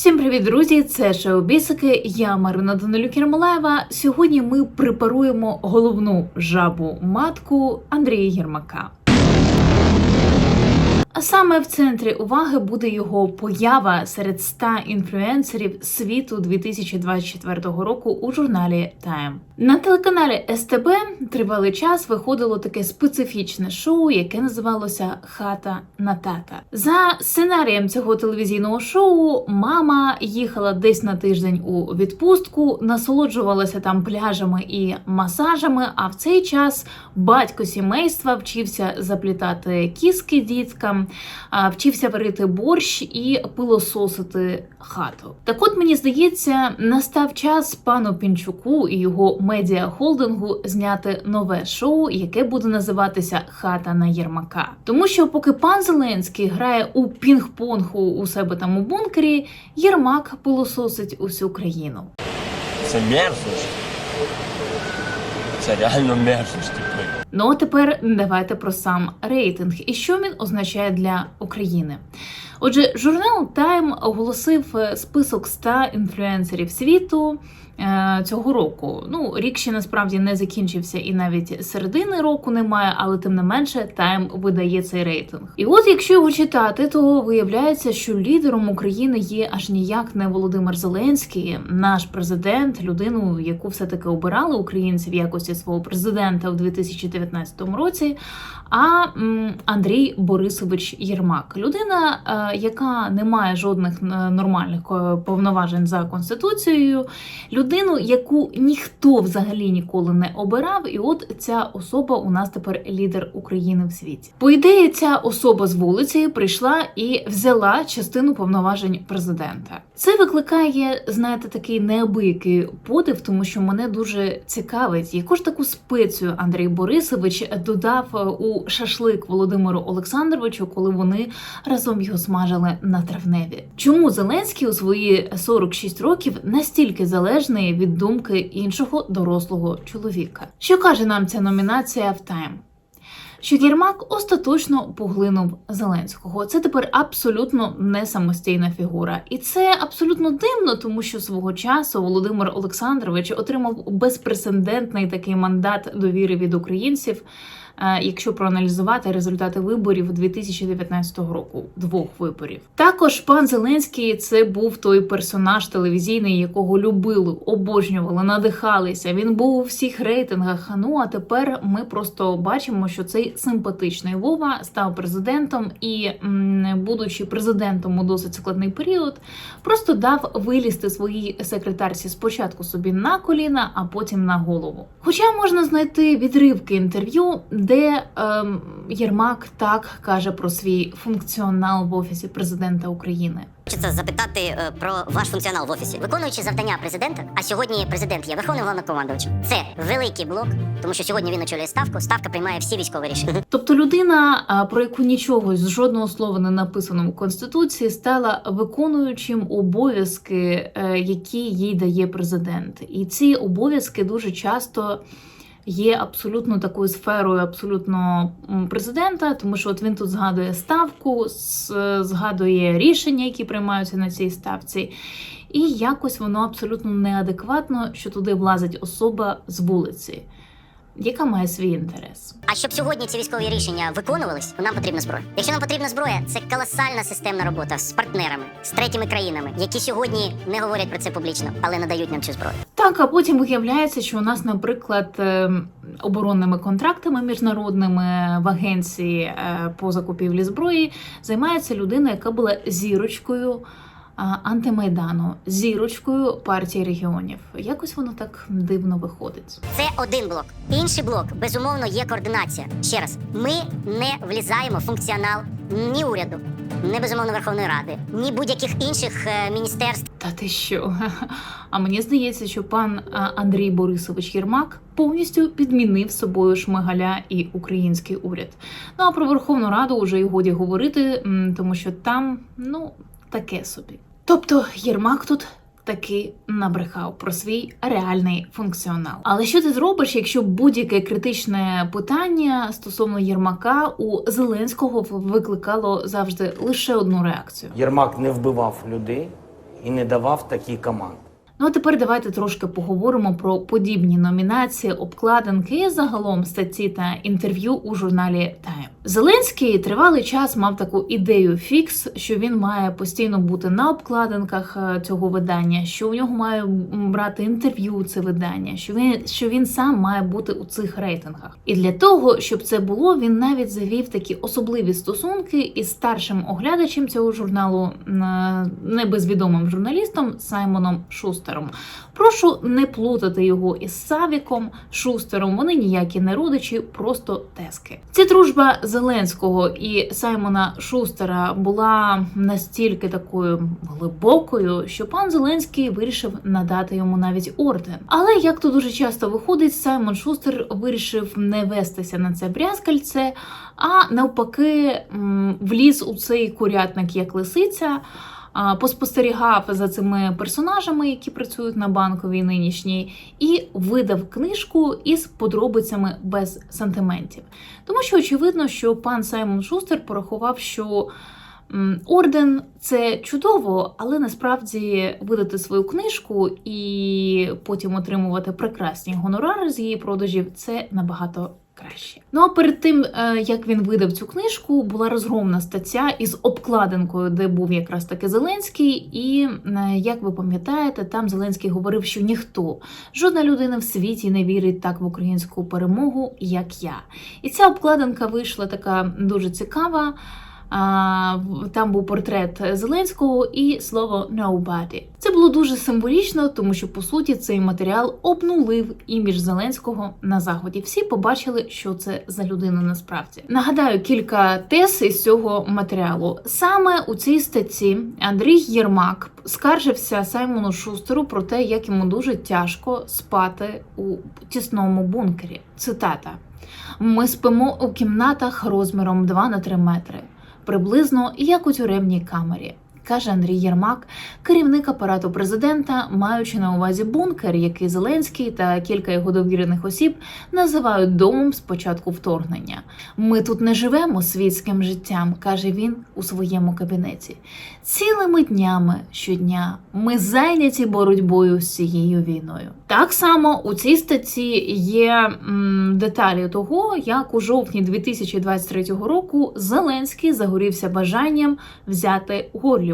Всім привіт, друзі! Це Шеобісики, Я Марина Данилюк Єрмолаєва. Сьогодні ми препаруємо головну жабу матку Андрія Єрмака. А саме в центрі уваги буде його поява серед 100 інфлюенсерів світу 2024 року у журналі Time. На телеканалі СТБ тривалий час виходило таке специфічне шоу, яке називалося Хата на тата. За сценарієм цього телевізійного шоу мама їхала десь на тиждень у відпустку, насолоджувалася там пляжами і масажами. А в цей час батько сімейства вчився заплітати кіски діткам, вчився варити борщ і пилососити хату. Так от мені здається, настав час пану Пінчуку і його медіахолдингу зняти нове шоу, яке буде називатися Хата на Єрмака. Тому що поки пан Зеленський грає у пінг-понг у себе там у бункері, Єрмак пилососить усю країну. Це мерзость. Це реально мерзость. Ну а тепер давайте про сам рейтинг і що він означає для України. Отже, журнал Time оголосив е, список 100 інфлюенсерів світу цього року. Ну, рік ще насправді не закінчився, і навіть середини року немає, але тим не менше Time видає цей рейтинг. І от якщо його читати, то виявляється, що лідером України є аж ніяк не Володимир Зеленський, наш президент, людину, яку все таки обирали українці в якості свого президента у 2019 році. А Андрій Борисович Єрмак, людина, е, яка не має жодних е, нормальних е, повноважень за конституцією, людину, яку ніхто взагалі ніколи не обирав, і от ця особа у нас тепер лідер України в світі. По ідеї, ця особа з вулиці прийшла і взяла частину повноважень президента. Це викликає, знаєте, такий неабиякий подив, тому що мене дуже цікавить, яку ж таку спецію Андрій Борисович додав е, у шашлик Володимиру Олександровичу, коли вони разом його смажили на травневі. Чому Зеленський у свої 46 років настільки залежний від думки іншого дорослого чоловіка? Що каже нам ця номінація в Тайм? що Єрмак остаточно поглинув Зеленського. Це тепер абсолютно не самостійна фігура, і це абсолютно дивно, тому що свого часу Володимир Олександрович отримав безпрецедентний такий мандат довіри від українців. Е, Якщо проаналізувати результати виборів 2019 року, двох виборів, також пан Зеленський це був той персонаж телевізійний, якого любили, обожнювали, надихалися. Він був у всіх рейтингах. Ну а тепер ми просто бачимо, що цей симпатичний Вова став президентом і, будучи президентом у досить складний період, просто дав вилізти своїй секретарці спочатку собі на коліна, а потім на голову. Хоча можна знайти відривки інтерв'ю, де ем, Єрмак так каже про свій функціонал в офісі президента України. Хочеться запитати е, про ваш функціонал в офісі. Виконуючи завдання президента, а сьогодні президент є верховним головнокомандувачем. Це великий блок, тому що сьогодні він очолює ставку. Ставка приймає всі військові рішення. Тобто людина, про яку нічого з жодного слова не написано в конституції, стала виконуючим обов'язки, е, які їй дає президент, і ці обов'язки дуже часто. Є абсолютно такою сферою абсолютно президента, тому що от він тут згадує ставку, згадує рішення, які приймаються на цій ставці, і якось воно абсолютно неадекватно, що туди влазить особа з вулиці, яка має свій інтерес. А щоб сьогодні ці військові рішення виконувались, нам потрібна зброя. Якщо нам потрібна зброя, це колосальна системна робота з партнерами, з третіми країнами, які сьогодні не говорять про це публічно, але надають нам цю зброю. Так, а потім виявляється, що у нас, наприклад, ем, оборонними контрактами міжнародними в агенції е, по закупівлі зброї займається людина, яка була зірочкою антимайдану, зірочкою партії регіонів. Якось воно так дивно виходить. Це один блок. Інший блок, безумовно, є координація. Ще раз, ми не влізаємо в функціонал ні уряду, ні безумовно Верховної Ради, ні будь-яких інших е, міністерств. Та ти що? А мені здається, що пан Андрій Борисович Єрмак повністю підмінив собою Шмигаля і український уряд. Ну а про Верховну Раду вже й годі говорити, тому що там ну таке собі. Тобто Єрмак тут. Таки набрехав про свій реальний функціонал. Але що ти зробиш, якщо будь-яке критичне питання стосовно Єрмака у Зеленського викликало завжди лише одну реакцію? Єрмак не вбивав людей, і не давав такі команди. Ну а тепер давайте трошки поговоримо про подібні номінації, обкладинки і загалом статті та інтерв'ю у журналі Time. Зеленський тривалий час мав таку ідею фікс, що він має постійно бути на обкладинках е, цього видання, що у нього має брати інтерв'ю це видання, що він що він сам має бути у цих рейтингах. І для того, щоб це було, він навіть завів такі особливі стосунки із старшим оглядачем цього журналу, м, небезвідомим журналістом Саймоном Шустером. Прошу не плутати його із Савіком Шустером. Вони ніякі не родичі, просто тески. Ця дружба Зеленського і Саймона Шустера була настільки такою глибокою, що пан Зеленський вирішив надати йому навіть орден. Але як то дуже часто виходить, Саймон Шустер вирішив не вестися на це брязкальце, а навпаки вліз у цей курятник як лисиця поспостерігав за цими персонажами, які працюють на банковій нинішній, і видав книжку із подробицями без сантиментів. Тому що очевидно, що пан Саймон Шустер порахував, що орден це чудово, але насправді видати свою книжку і потім отримувати прекрасні гонорари з її продажів це набагато краще. Ну а перед тим е, як він видав цю книжку, була розгромна стаття із обкладинкою, де був якраз таки Зеленський. І е, як ви пам'ятаєте, там Зеленський говорив, що ніхто, жодна людина в світі не вірить так в українську перемогу, як я. І ця обкладинка вийшла така дуже цікава. Там був портрет Зеленського і слово «nobody». Це було дуже символічно, тому що по суті цей матеріал обнулив імідж Зеленського на заході. Всі побачили, що це за людина насправді. Нагадаю кілька тез із цього матеріалу. Саме у цій статті Андрій Єрмак скаржився Саймону Шустеру про те, як йому дуже тяжко спати у тісному бункері. Цитата. Ми спимо у кімнатах розміром 2 на 3 метри, приблизно як у тюремній камері. Каже Андрій Єрмак, керівник апарату президента, маючи на увазі бункер, який Зеленський та кілька його довірених осіб називають домом з початку вторгнення. Ми тут не живемо світським життям, каже він у своєму кабінеті. Цілими днями щодня ми зайняті боротьбою з цією війною. Так само у цій статті є м, деталі того, як у жовтні 2023 року Зеленський загорівся бажанням взяти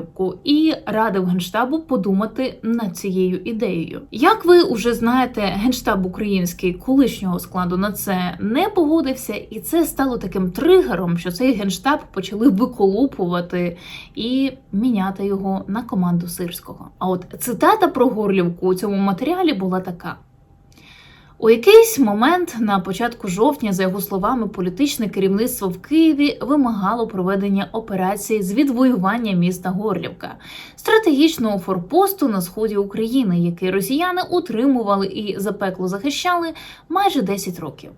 Горлівку і радив генштабу подумати над цією ідеєю. Як ви уже знаєте, генштаб український колишнього складу на це не погодився, і це стало таким тригером, що цей генштаб почали виколупувати і міняти його на команду сирського. А от цитата про Горлівку у цьому матеріалі була така. У якийсь момент на початку жовтня, за його словами, політичне керівництво в Києві вимагало проведення операції з відвоювання міста Горлівка, стратегічного форпосту на сході України, який росіяни утримували і запекло захищали майже 10 років.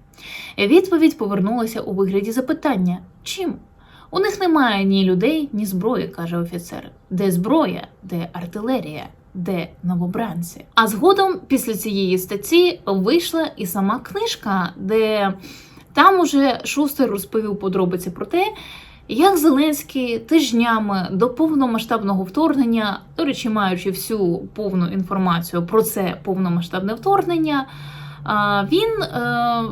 Відповідь повернулася у вигляді запитання: чим? У них немає ні людей, ні зброї, каже офіцер. Де зброя, де артилерія, де новобранці. А згодом, після цієї статті, вийшла і сама книжка, де там уже Шустер розповів подробиці про те, як Зеленський тижнями до повномасштабного вторгнення, до речі, маючи всю повну інформацію про це повномасштабне вторгнення, він е,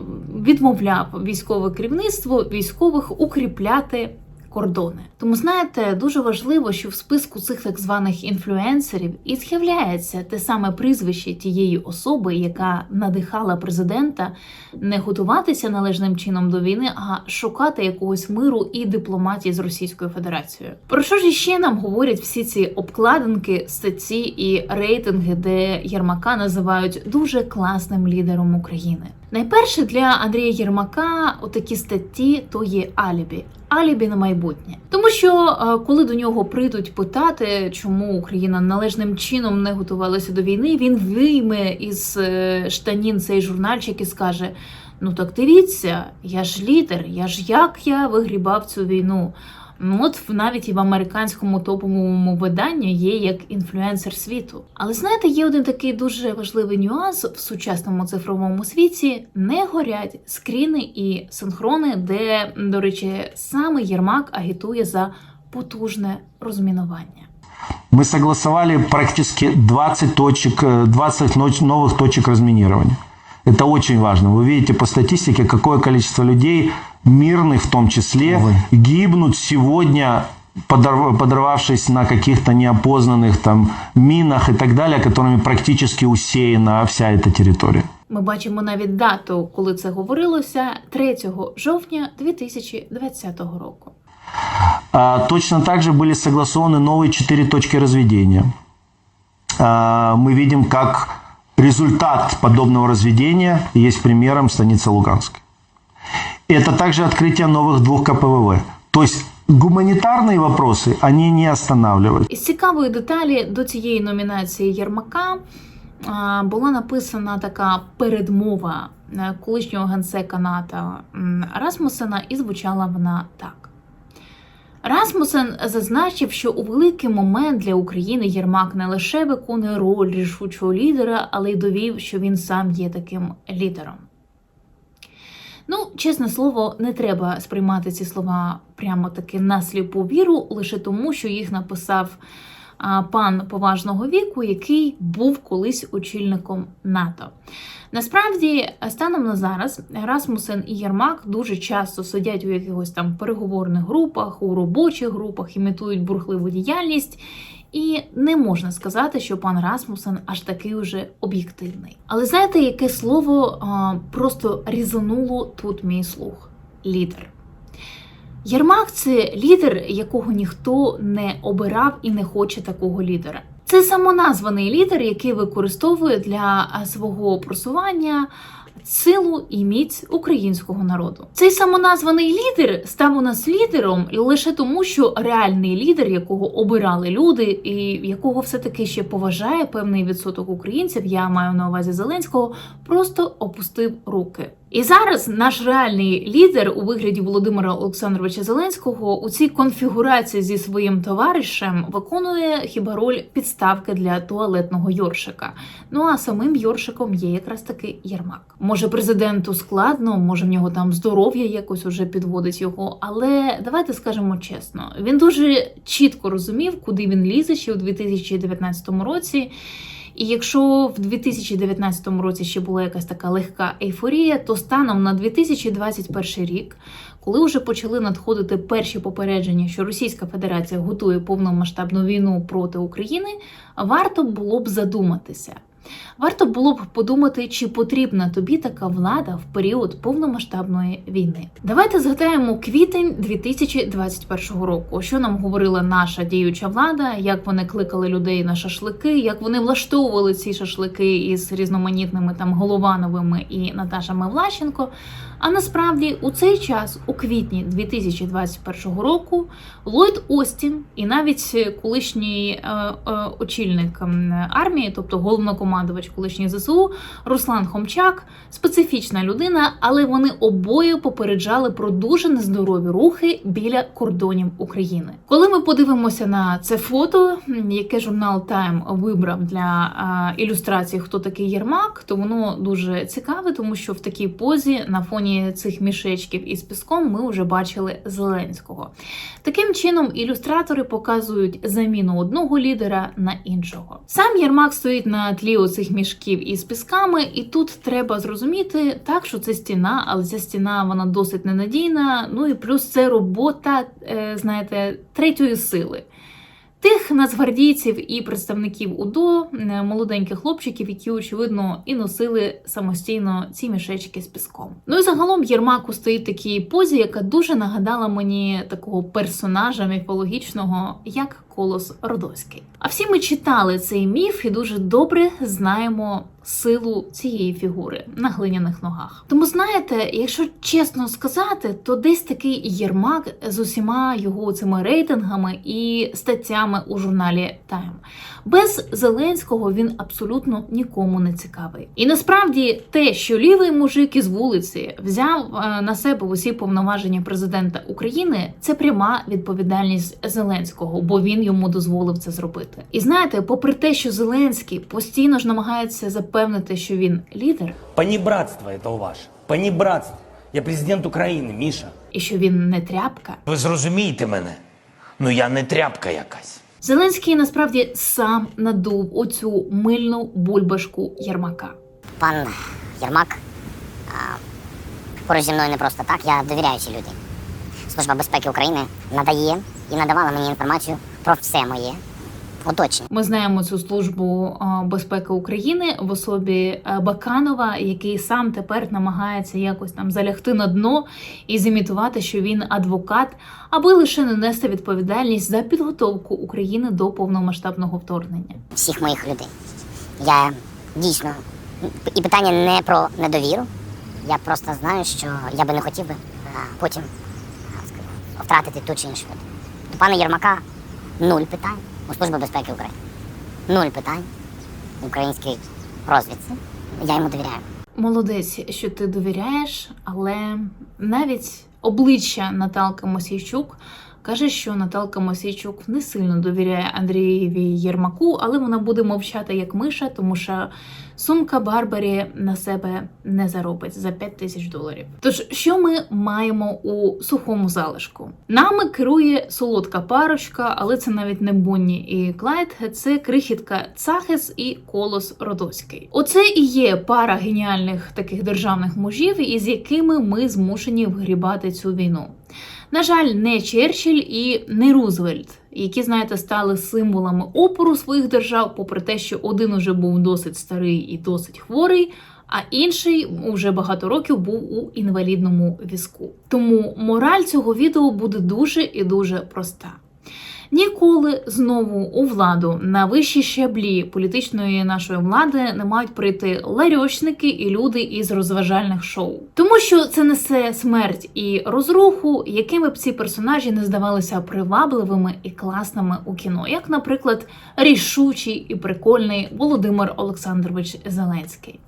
відмовляв військове керівництво військових укріпляти кордони. Тому знаєте, дуже важливо, що в списку цих так званих інфлюенсерів і з'являється те саме прізвище тієї особи, яка надихала президента не готуватися належним чином до війни, а шукати якогось миру і дипломатії з Російською Федерацією. Про що ж іще нам говорять всі ці обкладинки, статті і рейтинги, де Єрмака називають дуже класним лідером України? Найперше для Андрія Єрмака отакі статті то є алібі. Алібі на майбутнє, тому що е, коли до нього прийдуть питати, чому Україна належним чином не готувалася до війни, він вийме із е, штанін цей журнальчик і скаже: Ну так дивіться, я ж лідер, я ж як я вигрібав цю війну. Ну, От в- навіть і в американському топовому виданні є як інфлюенсер світу. Але знаєте, є один такий дуже важливий нюанс в сучасному цифровому світі: не горять скріни і синхрони, де, до речі, саме Єрмак агітує за потужне розмінування. Мы согласовали практически 20 точек, э, 20 ноч- новых точек разминирования. Это очень важно. Вы видите по статистике, какое количество людей, мирных в том числе, гибнут сегодня, подорв- подорвавшись на каких-то неопознанных там минах и так далее, которыми практически усеяна вся эта территория. Ми бачимо навіть дату, коли це говорилося 3 жовтня 2020 року. А, Точно так же были согласованы новые четыре точки разведения. А, Мы видим, как результат подобного разведения есть примером станица Луганска. Это также открытие новых двух КПВВ. То есть гуманитарные вопросы, они не останавливают. Із цікавої деталі до цієї номінації Єрмака а, була написана така передмова е, колишнього генсека НАТО м, Расмусена, і звучала вона так. Расмусен зазначив, що у великий момент для України Єрмак не лише виконує роль рішучого лідера, але й довів, що він сам є таким лідером. Ну, чесне слово, не треба сприймати ці слова прямо таки на сліпу віру, лише тому, що їх написав пан поважного віку, який був колись очільником НАТО. Насправді, станом на зараз Расмусен і Єрмак дуже часто сидять у якихось там переговорних групах, у робочих групах, імітують бурхливу діяльність. І не можна сказати, що пан Расмусен аж такий уже об'єктивний. Але знаєте, яке слово а, просто різануло тут мій слух? Лідер. Єрмак це лідер, якого ніхто не обирав і не хоче такого лідера. Це самоназваний лідер, який використовує для свого просування силу і міць українського народу. Цей самоназваний лідер став у нас лідером лише тому, що реальний лідер, якого обирали люди, і якого все-таки ще поважає певний відсоток українців, я маю на увазі Зеленського, просто опустив руки. І зараз наш реальний лідер у вигляді Володимира Олександровича Зеленського у цій конфігурації зі своїм товаришем виконує хіба роль підставки для туалетного йоршика. Ну а самим йоршиком є якраз таки Єрмак. Може, президенту складно, може в нього там здоров'я якось уже підводить його. Але давайте скажемо чесно, він дуже чітко розумів, куди він лізе ще у 2019 році. І якщо в 2019 році ще була якась така легка ейфорія, то станом на 2021 рік, коли вже почали надходити перші попередження, що Російська Федерація готує повномасштабну війну проти України, варто було б задуматися. Варто було б подумати, чи потрібна тобі така влада в період повномасштабної війни. Давайте згадаємо квітень 2021 року. Що нам говорила наша діюча влада, як вони кликали людей на шашлики, як вони влаштовували ці шашлики із різноманітними там Головановими і Наташами Влащенко. А насправді у цей час, у квітні 2021 року, Ллойд Остін і навіть колишній е, е, очільник армії, тобто головнокомандувач колишній ЗСУ Руслан Хомчак, специфічна людина, але вони обоє попереджали про дуже нездорові рухи біля кордонів України. Коли ми подивимося на це фото, яке журнал Time вибрав для е, ілюстрації, хто такий Єрмак, то воно дуже цікаве, тому що в такій позі на фоні цих мішечків із піском ми вже бачили Зеленського. Таким чином, ілюстратори показують заміну одного лідера на іншого. Сам Єрмак стоїть на тлі оцих мішків із пісками, і тут треба зрозуміти так, що це стіна, але ця стіна вона досить ненадійна. Ну і плюс це робота, е, знаєте, третьої сили. Тих нацгвардійців і представників УДО, е, молоденьких хлопчиків, які очевидно і носили самостійно ці мішечки з піском. Ну і загалом Єрмаку стоїть такій позі, яка дуже нагадала мені такого персонажа міфологічного, як Колос Родоський. А всі ми читали цей міф і дуже добре знаємо силу цієї фігури на глиняних ногах. Тому знаєте, якщо чесно сказати, то десь такий Єрмак з усіма його цими рейтингами і статтями у журналі Time. Без Зеленського він абсолютно нікому не цікавий. І насправді те, що лівий мужик із вулиці взяв е, на себе усі повноваження президента України, це пряма відповідальність Зеленського, бо він йому дозволив це зробити. І знаєте, попри те, що Зеленський постійно ж намагається запевнити, що він лідер, Понебратство это у ваше. Понебратство. Я президент України, Міша. і що він не тряпка, Ви зрозумієте мене? Ну я не тряпка якась. Зеленський насправді сам надув оцю мильну бульбашку Єрмака. Пан Єрмак а, поруч зі мною не просто так, я довіряю цій людині. Служба безпеки України надає і надавала мені інформацію про все моє оточення. Ми знаємо цю службу безпеки України в особі Баканова, який сам тепер намагається якось там залягти на дно і зімітувати, що він адвокат, аби лише не нести відповідальність за підготовку України до повномасштабного вторгнення. всіх моїх людей. Я дійсно і питання не про недовіру. Я просто знаю, що я би не хотів би а, потім втратити ту чи іншу людину. До пана Єрмака нуль питань у Служби безпеки України. Нуль питань українській розвідці. Я йому довіряю. Молодець, що ти довіряєш, але навіть обличчя Наталки Мосійчук каже, що Наталка Мосійчук не сильно довіряє Андрієві Єрмаку, але вона буде мовчати як миша, тому що сумка Барбарі на себе не заробить за 5 тисяч доларів. Тож, що ми маємо у сухому залишку? Нами керує солодка парочка, але це навіть не Бонні і Клайд, це крихітка Цахес і Колос Родоський. Оце і є пара геніальних таких державних мужів, із якими ми змушені вгрібати цю війну. На жаль, не Черчилль і не Рузвельт, які, знаєте, стали символами опору своїх держав, попри те, що один уже був досить старий і досить хворий, а інший уже багато років був у інвалідному візку. Тому мораль цього відео буде дуже і дуже проста. Ніколи знову у владу. На вищі щаблі політичної нашої влади не мають прийти ларьочники і люди із розважальних шоу, тому що це несе смерть і розруху, якими б ці персонажі не здавалися привабливими і класними у кіно, як, наприклад, рішучий і прикольний Володимир Олександрович Зеленський.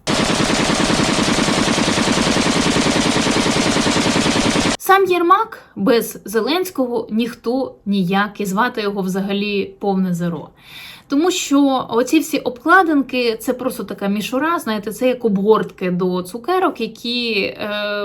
Сам Єрмак без Зеленського ніхто ніяк і звати його взагалі повне зеро. Тому що оці всі обкладинки це просто така мішура, знаєте, це як обгортки до цукерок, які е,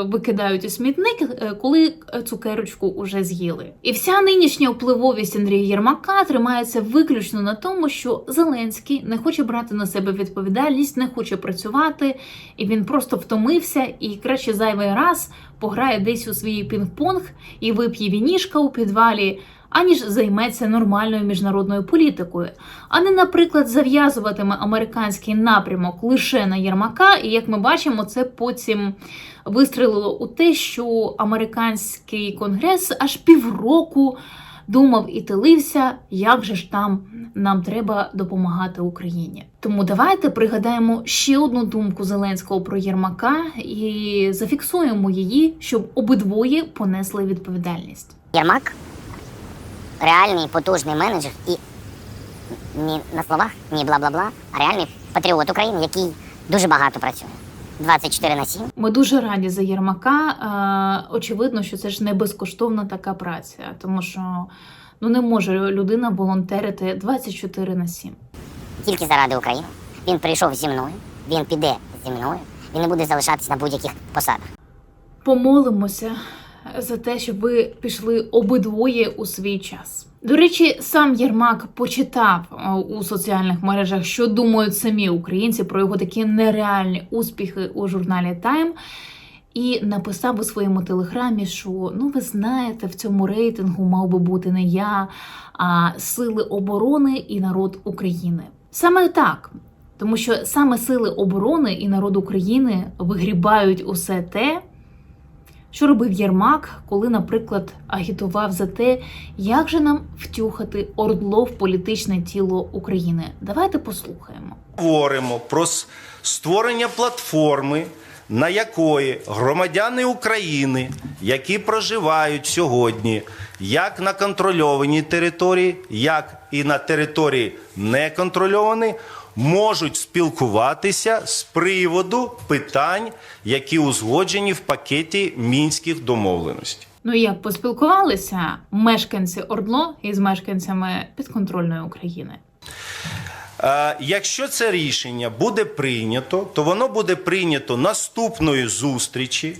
викидають у смітник, е, коли цукерочку уже з'їли. І вся нинішня впливовість Андрія Єрмака тримається виключно на тому, що Зеленський не хоче брати на себе відповідальність, не хоче працювати, і він просто втомився і краще зайвий раз пограє десь у свій пінг-понг і вип'є вінішка у підвалі, аніж займеться нормальною міжнародною політикою, а не, наприклад, зав'язуватиме американський напрямок лише на Єрмака. І як ми бачимо, це потім вистрілило у те, що американський конгрес аж півроку. Думав і телився, як же ж там нам треба допомагати Україні. Тому давайте пригадаємо ще одну думку Зеленського про Єрмака і зафіксуємо її, щоб обидвоє понесли відповідальність. Єрмак реальний потужний менеджер і ні на словах, ні бла-бла-бла, а реальний патріот України, який дуже багато працює. 24 на 7. Ми дуже раді за Єрмака. Е, очевидно, що це ж не безкоштовна така праця, тому що ну не може людина волонтерити 24 на 7. Тільки заради України. Він прийшов зі мною, він піде зі мною, він не буде залишатись на будь-яких посадах. Помолимося за те, щоб ви пішли обидвоє у свій час. До речі, сам Єрмак почитав е, у соціальних мережах, що думають самі українці про його такі нереальні успіхи у журналі Тайм. І написав у своєму телеграмі, що ну ви знаєте, в цьому рейтингу мав би бути не я, а сили оборони і народ України. Саме так, тому що саме сили оборони і народ України вигрібають усе те, що робив Єрмак, коли, наприклад, агітував за те, як же нам втюхати ордло в політичне тіло України. Давайте послухаємо. говоримо про створення платформи, на якої громадяни України, які проживають сьогодні як на контрольованій території, як і на території неконтрольованій, можуть спілкуватися з приводу питань, які узгоджені в пакеті мінських домовленостей. Ну і як поспілкувалися мешканці Ордло із мешканцями підконтрольної України. Е, Якщо це рішення буде прийнято, то воно буде прийнято наступної зустрічі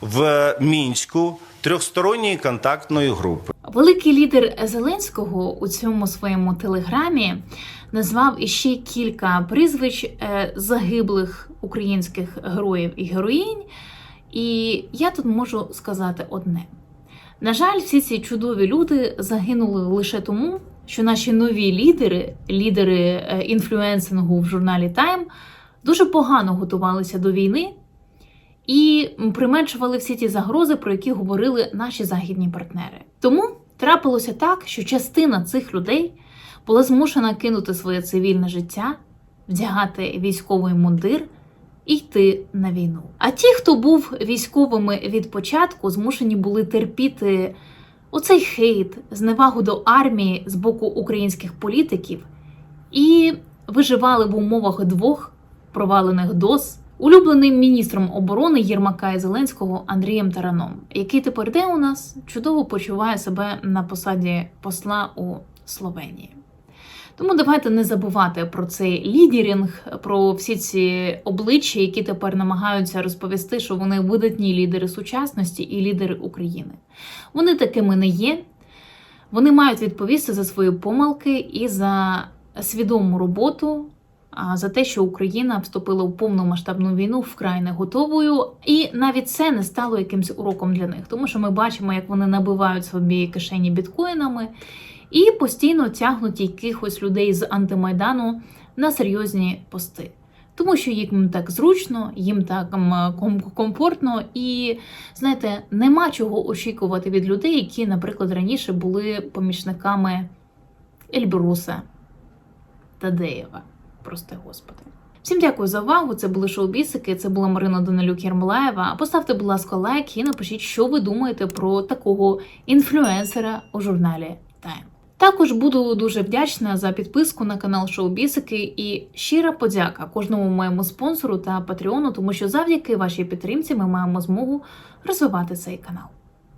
в Мінську трьохсторонньої контактної групи. Великий лідер Зеленського у цьому своєму телеграмі назвав іще кілька прізвищ е, загиблих українських героїв і героїнь. І я тут можу сказати одне: на жаль, всі ці чудові люди загинули лише тому, що наші нові лідери, лідери е, інфлюенсингу в журналі Time, дуже погано готувалися до війни і применшували всі ті загрози, про які говорили наші західні партнери. Тому трапилося так, що частина цих людей була змушена кинути своє цивільне життя, вдягати військовий мундир і йти на війну. А ті, хто був військовими від початку, змушені були терпіти оцей хейт, зневагу до армії з боку українських політиків і виживали в умовах двох провалених доз улюбленим міністром оборони Єрмака і Зеленського Андрієм Тараном, який тепер йде у нас чудово почуває себе на посаді посла у Словенії. Тому давайте не забувати про цей лідерінг, про всі ці обличчя, які тепер намагаються розповісти, що вони видатні лідери сучасності і лідери України. Вони такими не є. Вони мають відповісти за свої помилки і за свідому роботу, а, за те, що Україна вступила в повномасштабну війну вкрай не готовою, і навіть це не стало якимсь уроком для них, тому що ми бачимо, як вони набивають собі кишені біткоїнами і постійно тягнуть якихось людей з антимайдану на серйозні пости. Тому що їм так зручно, їм так комфортно, і знаєте, нема чого очікувати від людей, які, наприклад, раніше були помічниками Ельбруса Тадеєва. Прости господи. Всім дякую за увагу. Це були шоу-бісики. Це була Марина Данилюк Єрмолаєва. Поставте, будь ласка, лайк і напишіть, що ви думаєте про такого інфлюенсера у журналі Time. Також буду дуже вдячна за підписку на канал Шоу-Бісики і щира подяка кожному моєму спонсору та патреону, тому що завдяки вашій підтримці ми маємо змогу розвивати цей канал.